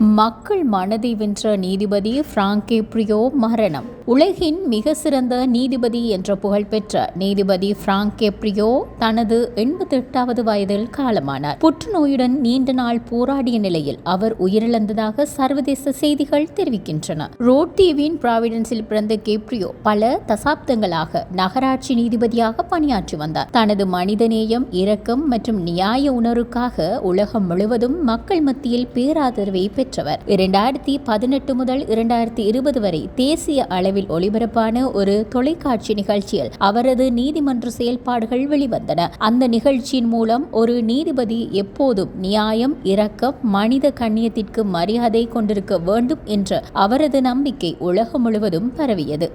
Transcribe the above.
மக்கள் மனதை வென்ற நீதிபதி பிராங்கே பிரியோ மரணம். உலகின் மிக சிறந்த நீதிபதி என்ற புகழ்பெற்ற நீதிபதி பிராங்கே பிரியோ தனது எண்பத்தி எட்டாவது வயதில் காலமானார். புற்றுநோயுடன் நீண்ட நாள் போராடிய நிலையில் அவர் உயிரிழந்ததாக சர்வதேச செய்திகள் தெரிவிக்கின்றன. ரோட் தீவின் பிராவிடன்ஸில் பிறந்த கேப்ரியோ பல தசாப்தங்களாக நகராட்சி நீதிபதியாக பணியாற்றி வந்தார். தனது மனிதநேயம் இரக்கம் மற்றும் நியாய உணர்வுக்காக உலகம் முழுவதும் மக்கள் மத்தியில் பேராதரவை பெற்றவர். இரண்டாயிரத்தி பதினெட்டு முதல் இரண்டாயிரத்தி இருபது வரை தேசிய அளவில் ஒளிபரப்பான ஒரு தொலைக்காட்சி நிகழ்ச்சியில் அவரது நீதிமன்ற செயல்பாடுகள் வெளிவந்தன. அந்த நிகழ்ச்சியின் மூலம் ஒரு நீதிபதி எப்போதும் நியாயம் இரக்கம் மனித கண்ணியத்திற்கு மரியாதை கொண்டிருக்க வேண்டும் என்ற அவரது நம்பிக்கை உலகம் முழுவதும் பரவியது.